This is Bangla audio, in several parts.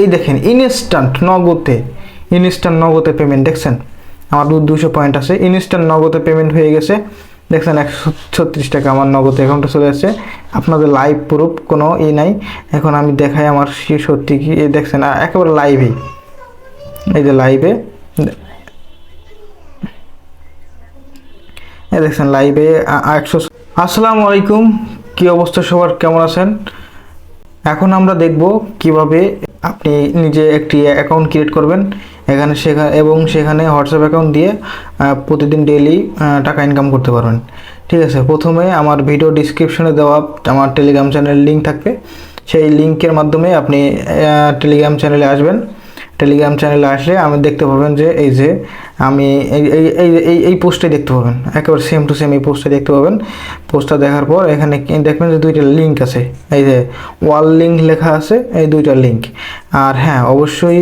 এই দেখেন ইনস্ট্যান্ট নগদে ইনস্ট্যান্ট নগদে পেমেন্ট দেখছেন? আমার দুশো পয়েন্ট আছে ইনস্ট্যান্ট নগদে পেমেন্ট হয়ে গেছে। দেখছেন, একশো ছত্রিশ টাকা আমার নগদ অ্যাকাউন্টে চলে আসছে। আপনাদের লাইভ প্রুফ কোনো ই নাই। এখন আমি দেখাই আমার সত্যি কি দেখছেন একেবারে লাইভেই এই যে লাইভে এই দেখছেন লাইভে একশো আসসালামু আলাইকুম, কি অবস্থা সবার? কেমন আছেন? এখন আমরা দেখব কীভাবে আপনি নিজে একটি অ্যাকাউন্ট ক্রিয়েট করবেন। এখানে সেখানে এবং সেখানে হোয়াটসঅ্যাপ অ্যাকাউন্ট দিয়ে প্রতিদিন ডেলি টাকা ইনকাম করতে পারবেন। ঠিক আছে, প্রথমে আমার ভিডিও ডিসক্রিপশনে দেওয়া আমার টেলিগ্রাম চ্যানেল লিঙ্ক থাকবে। সেই লিঙ্কের মাধ্যমে আপনি টেলিগ্রাম চ্যানেলে আসবেন। টেলিগ্রাম চ্যানেলে আসলে আমি দেখতে পাবেন যে এই যে আমি এই এই এই এই পোস্টে দেখতে পাবেন একেবারে সেম টু সেম এই পোস্টে দেখতে পাবেন পোস্টটা দেখার পর এখানে দেখবেন যে দুইটা লিঙ্ক আছে। এই যে ওয়াল লিঙ্ক লেখা আছে, এই দুইটা লিঙ্ক আর হ্যাঁ অবশ্যই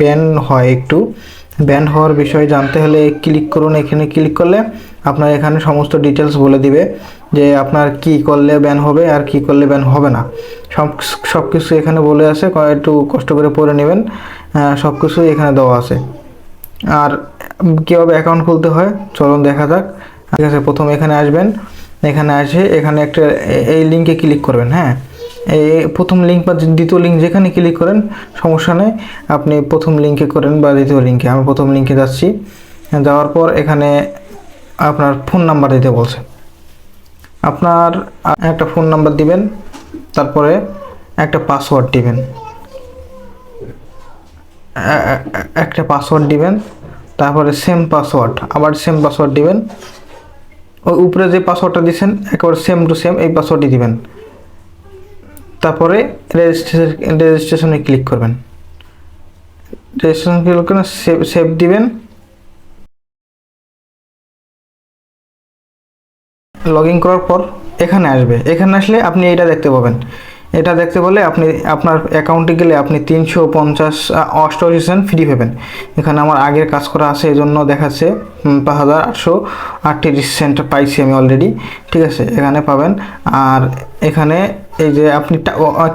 ব্যান হয় একটু। ব্যান হওয়ার বিষয়ে জানতে হলে ক্লিক করুন। এখানে ক্লিক করলে আপনার এখানে সমস্ত ডিটেলস বলে দিবে যে আপনার কি করলে ব্যান হবে আর কি করলে ব্যান হবে না। সব সব কিছু এখানে বলে আছে একটু কষ্ট করে পড়ে নেবেন। সব কিছু এখানে দেওয়া আছে। আর কীভাবে অ্যাকাউন্ট খুলতে হয়, চলুন দেখা যাক। ঠিক আছে, প্রথম এখানে আসবেন। এখানে আসে, এখানে একটা, এই লিঙ্কে ক্লিক করবেন হ্যাঁ? এই প্রথম লিঙ্ক বা দ্বিতীয় লিঙ্ক যেখানে ক্লিক করেন, সমস্যা নেই। আপনি প্রথম লিঙ্কে করেন বা দ্বিতীয় লিঙ্কে আমি প্রথম লিঙ্কে যাচ্ছি। যাওয়ার পর এখানে আপনার ফোন নাম্বার দিতে বলছে। আপনার একটা ফোন নাম্বার দিবেন, তারপরে একটা পাসওয়ার্ড দিবেন। একটা পাসওয়ার্ড দিবেন, তারপরে সেম পাসওয়ার্ড আবার সেম পাসওয়ার্ড দিবেন। ওই উপরে যে পাসওয়ার্ডটা দিয়েছেন, একেবারে সেম টু সেম এই পাসওয়ার্ডই দিবেন। তারপরে রেজিস্ট্রেশন রেজিস্ট্রেশনে ক্লিক করবেন। রেজিস্ট্রেশন ক্লিক করে সেভ সেভ দিবেন। লগ ইন করার পর এখানে আসবে। এখানে আসলে আপনি এটা দেখতে পাবেন। এটা দেখতে পেলে আপনি, আপনার অ্যাকাউন্টে গেলে আপনি তিনশো পঞ্চাশ অষ্টআশি সেন্ট ফ্রি পাবেন। এখানে আমার আগের কাজ করা আছে এই জন্য দেখাচ্ছে পাঁচ হাজার আটশো আটত্রিশ সেন্ট পাইছি আমি অলরেডি ঠিক আছে? এখানে পাবেন। আর এখানে এই যে আপনি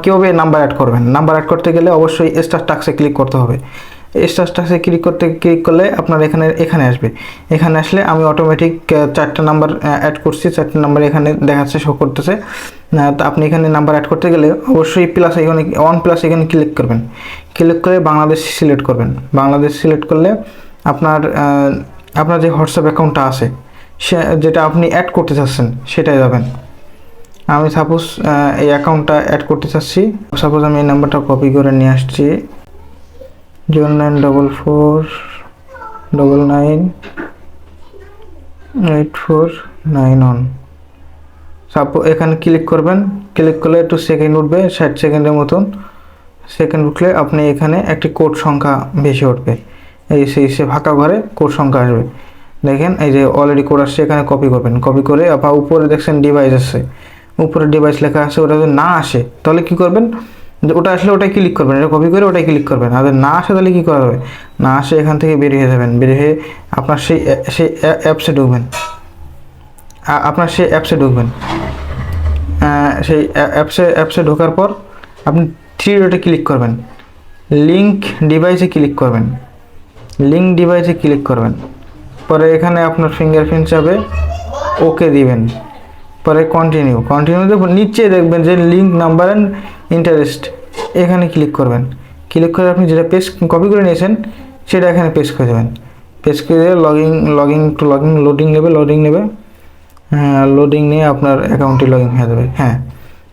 কীভাবে নাম্বার অ্যাড করবেন? নাম্বার অ্যাড করতে গেলে অবশ্যই স্টার টাক্সে ক্লিক করতে হবে। স্টার টাক্সে ক্লিক করতে ক্লিক করলে আপনার এখানে এখানে আসবে। এখানে আসলে আমি অটোমেটিক চারটা নাম্বার অ্যাড করছি, চারটা নাম্বার এখানে দেখাচ্ছে শো করতেছে। তো আপনি এখানে নাম্বার অ্যাড করতে গেলে অবশ্যই প্লাস এখানে ওয়ান প্লাস এখানে ক্লিক করবেন। ক্লিক করে বাংলাদেশ সিলেক্ট করবেন। বাংলাদেশ সিলেক্ট করলে আপনার আপনার যে হোয়াটসঅ্যাপ অ্যাকাউন্টটা আছে, সে, যেটা আপনি অ্যাড করতে চাচ্ছেন সেটাই যাবেন। আমি সাপোজ এই অ্যাকাউন্টটা অ্যাড করতে চাচ্ছি। সাপোজ আমি এই নাম্বারটা কপি করে নিয়ে আসছি। Zero nine double four double nine eight four nine one সাপো এখানে ক্লিক করবেন ক্লিক করলে একটু সেকেন্ড উঠবে, ষাট সেকেন্ডের মতন। সেকেন্ড উঠলে আপনি এখানে একটি কোড সংখ্যা বেশি উঠবে। এই সেই সে ফাঁকা ঘরে কোড সংখ্যা আসবে। দেখেন, এই যে অলরেডি কোড আসছে, এখানে কপি করবেন। কপি করে আবার উপরে দেখছেন ডিভাইস আছে। উপরে ডিভাইস লেখা আছে, ওটা যদি না আসে, তাহলে কি করবেন? ওটা আসলে ওটাই ক্লিক করবেন, এটা কপি করে ওটাই ক্লিক করবেন। আর না আসে তাহলে কী করা হবে না আসে এখান থেকে বেরিয়ে যাবেন বেরিয়ে হয়ে আপনার সেই সেই অ্যাপসে ঢুকবেন। আপনার সেই অ্যাপসে ঢুকবেন। সেই অ্যাপসে অ্যাপসে ঢোকার পর আপনি থ্রি ডটে ক্লিক করবেন। লিঙ্ক ডিভাইসে ক্লিক করবেন। লিঙ্ক ডিভাইসে ক্লিক করবেন। পরে এখানে আপনার ফিঙ্গারপ্রিন্ট যাবে ওকে দিবেন। পরে কন্টিনিউ কন্টিনিউ দেব নিচে দেখবেন যে লিঙ্ক নাম্বার অ্যান্ড ইন্টারেস্ট এখানে ক্লিক করবেন। ক্লিক করে আপনি যেটা পেজ কপি করে নিয়েছেন, সেটা এখানে পেজ করে দেবেন। পেজ করে logging logging to logging loading নেবে লোডিং নেবে। হ্যাঁ লোডিং নিয়ে আপনার অ্যাকাউন্টে লগ হয়ে যাবে। হ্যাঁ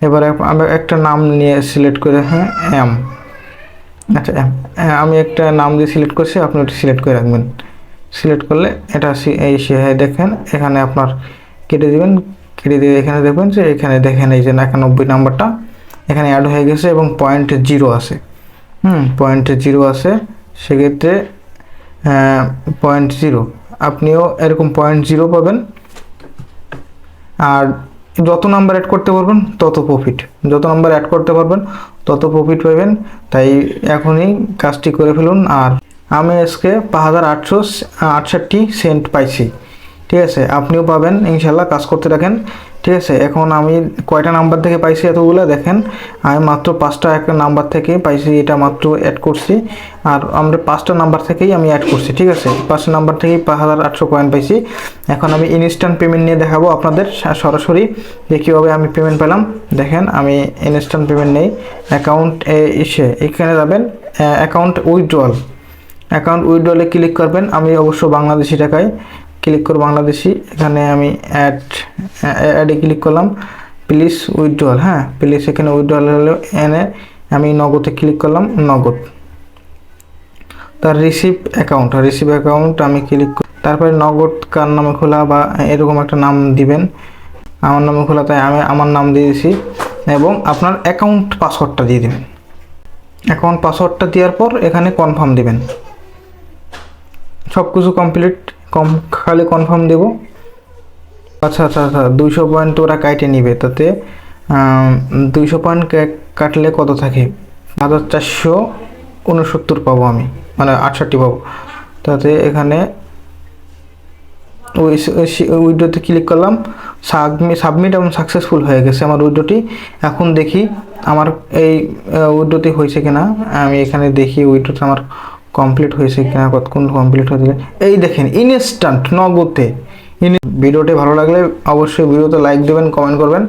এবারে আমরা একটা নাম নিয়ে সিলেক্ট করে হ্যাঁ এম আচ্ছা এম হ্যাঁ আমি একটা নাম দিয়ে সিলেক্ট করছি, আপনি ওটা সিলেক্ট করে রাখবেন। সিলেক্ট করলে এটা এই সে হ্যাঁ দেখেন, এখানে আপনার কেটে দেবেন। কেটে দিয়ে এখানে দেখবেন যে এখানে দেখেন এই যে একানব্বই নাম্বারটা। এখানে অ্যাড হয়ে গেছে এবং পয়েন্ট জিরো আছে। হুম পয়েন্ট জিরো আছে, সেক্ষেত্রে পয়েন্ট জিরো আপনিও এরকম পয়েন্ট জিরো পাবেন। আর যত নাম্বার অ্যাড করতে পারবেন, তত প্রফিট যত নাম্বার অ্যাড করতে পারবেন, তত প্রফিট পাবেন। তাই এখনই কাজটি করে ফেলুন। আর আমি আজকে পাঁচ হাজার আটশো আটষট্টি সেন্ট পাইছি। ঠিক আছে? আপনিও পাবেন, ইনশাল্লাহ কাজ করতে থাকেন। ঠিক আছে, এখন আমি কয়টা নাম্বার থেকে পাইছি এতগুলো? দেখেন, আমি মাত্র পাঁচটা একটা নাম্বার থেকে পাইছি, এটা মাত্র অ্যাড করছি। আর আমরা পাঁচটা নাম্বার থেকেই আমি অ্যাড করছি, ঠিক আছে? পাঁচটা নাম্বার থেকেই পাঁচ হাজার আটশো কয়েন পাইছি। এখন আমি ইনস্ট্যান্ট পেমেন্ট নিয়ে দেখাবো আপনাদের সরাসরি যে কীভাবে আমি পেমেন্ট পেলাম। দেখেন, আমি ইনস্ট্যান্ট পেমেন্ট নেই। অ্যাকাউন্ট এসে এখানে যাবেন অ্যাকাউন্ট উইথড্রল অ্যাকাউন্ট উইথড্রলে ক্লিক করবেন। আমি অবশ্য বাংলাদেশি টাকায় ক্লিক করব বাংলাদেশি, এখানে আমি অ্যাড অ্যাডে ক্লিক করলাম প্লিজ উইথড্রল হ্যাঁ প্লিজ এখানে উইথড্রল হলে এনে আমি নগদে ক্লিক করলাম, নগদ। তার রিসিভ অ্যাকাউন্ট রিসিভ অ্যাকাউন্ট আমি ক্লিক তারপরে নগদ কার নামে খোলা বা এরকম একটা নাম দিবেন। আমার নামে খোলা, তাই আমি আমার নাম দিয়ে দিয়েছি, এবং আপনার অ্যাকাউন্ট পাসওয়ার্ডটা দিয়ে দিবেন। অ্যাকাউন্ট পাসওয়ার্ডটা দেওয়ার পর এখানে কনফার্ম দিবেন। সব কিছু কমপ্লিট কম খালি কনফার্ম দেব। আচ্ছা আচ্ছা আচ্ছা দুইশো পয়েন্ট ওরা কাইটে নিবে, তাতে দুইশো পয়েন্ট কাটলে কত থাকে? হাজার চারশো উনসত্তর পাবো আমি মানে আটষট্টি পাবো। তাতে এখানে ওই উইডোতে ক্লিক করলাম সাবমিট এবং সাকসেসফুল হয়ে গেছে আমার উইডোটি। এখন দেখি আমার এই উইডোতে হয়েছে কিনা, আমি এখানে দেখি উইডোতে আমার কমপ্লিট হয়েছে কিনা, কতক্ষণ কমপ্লিট হয়েছে এই দেখেন ইনস্ট্যান্ট নগদে। ইন- ভিডিওটি ভালো লাগলে অবশ্যই ভিডিওতে লাইক দেবেন কমেন্ট করবেন,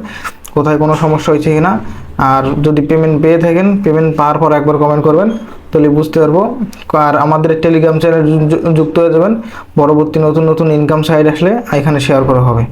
কোথায় কোনো সমস্যা হয়েছে কিনা। আর যদি পেমেন্ট পেয়ে থাকেন পেমেন্ট পাওয়ার পর একবার কমেন্ট করবেন, তাহলে বুঝতে পারব। আর আমাদের টেলিগ্রাম চ্যানেল যুক্ত হয়ে যাবেন। পরবর্তী নতুন নতুন ইনকাম সাইট আসলে এখানে শেয়ার করা হবে।